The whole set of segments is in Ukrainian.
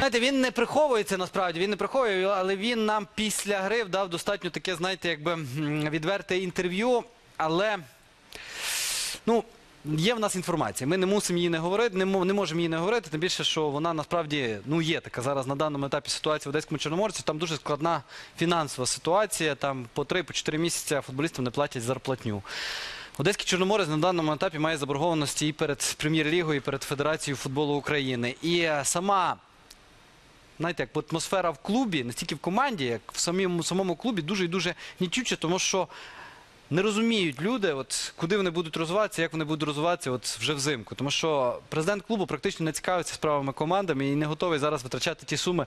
Знаєте, він не приховується насправді, він не приховує, але він нам після гри дав достатньо таке, знаєте, якби відверте інтерв'ю. Але ну, є в нас інформація. Ми не мусимо її не говорити, не, не можемо її не говорити, тим більше, що вона насправді ну, є така зараз на даному етапі ситуація в Одеському Чорноморці. Там дуже складна фінансова ситуація. Там по 3-4 місяці футболістам не платять зарплатню. Одеський Чорноморець на даному етапі має заборгованості і перед прем'єр-лігою, і перед Федерацією футболу України. І е, сама знаєте, як атмосфера в клубі, не стільки в команді, як в самому, самому клубі, дуже і дуже нічуче, тому що не розуміють люди, от, куди вони будуть розвиватися, як вони будуть розвиватися от, вже взимку. Тому що президент клубу практично не цікавиться справами командами і не готовий зараз витрачати ті суми,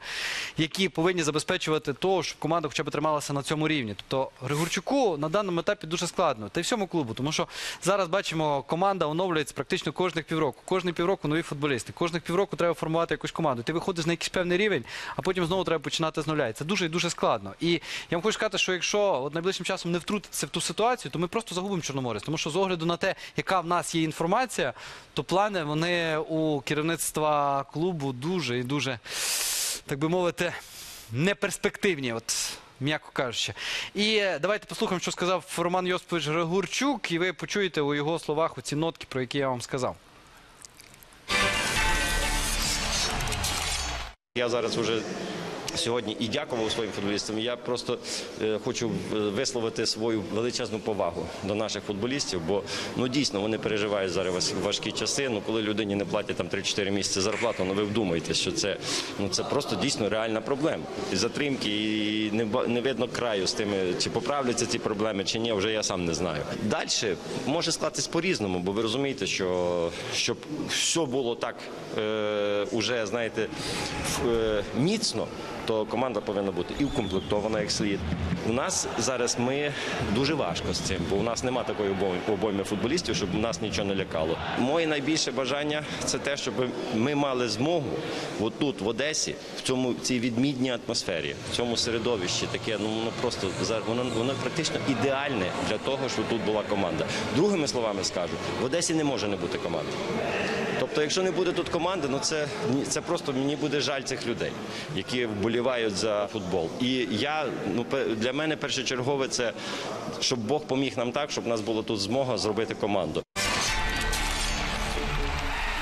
які повинні забезпечувати того, щоб команда хоча б трималася на цьому рівні. Тобто Григорчуку на даному етапі дуже складно. Та й всьому клубу, тому що зараз бачимо, команда оновлюється практично кожних півроку. Кожних півроку нові футболісти. Кожних півроку треба формувати якусь команду. Ти виходиш на якийсь певний рівень, а потім знову треба починати з нуля. І це дуже дуже складно. І я вам хочу сказати, що якщо от найближчим часом не втрутитися в ту ситуацію, то ми просто загубимо Чорноморець. Тому що з огляду на те, яка в нас є інформація, то плани вони у керівництва клубу дуже і дуже, так би мовити, неперспективні. От. М'яко кажучи. І давайте послухаємо, що сказав Роман Йосипович Григорчук, і ви почуєте у його словах оці нотки, про які я вам сказав. Я зараз вже сьогодні і дякував своїм футболістам. Я просто е, хочу е, висловити свою величезну повагу до наших футболістів, бо ну дійсно вони переживають зараз важкі часи. Ну коли людині не платять там 3-4 місяці зарплату, ну ви вдумаєте, що це ну це просто дійсно реальна проблема. І затримки, і не, не видно краю з тими, чи поправляться ці проблеми, чи ні, вже я сам не знаю. Далі може склатись по-різному, бо ви розумієте, що щоб все було так е, уже, знаєте, е, міцно, то команда повинна бути і укомплектована як слід. У нас зараз ми дуже важко з цим, бо у нас немає такої обой- обойми футболістів, щоб нас нічого не лякало. Моє найбільше бажання це те, щоб ми мали змогу отут, в Одесі, в цьому цій відмідній атмосфері, в цьому середовищі, таке ну воно просто воно, воно практично ідеальне для того, щоб тут була команда. Другими словами скажу, в Одесі не може не бути команди. Тобто, якщо не буде тут команди, ну це, це просто мені буде жаль цих людей, які вболівають за футбол. І я ну для мене першочергове це щоб Бог поміг нам так, щоб у нас була тут змога зробити команду.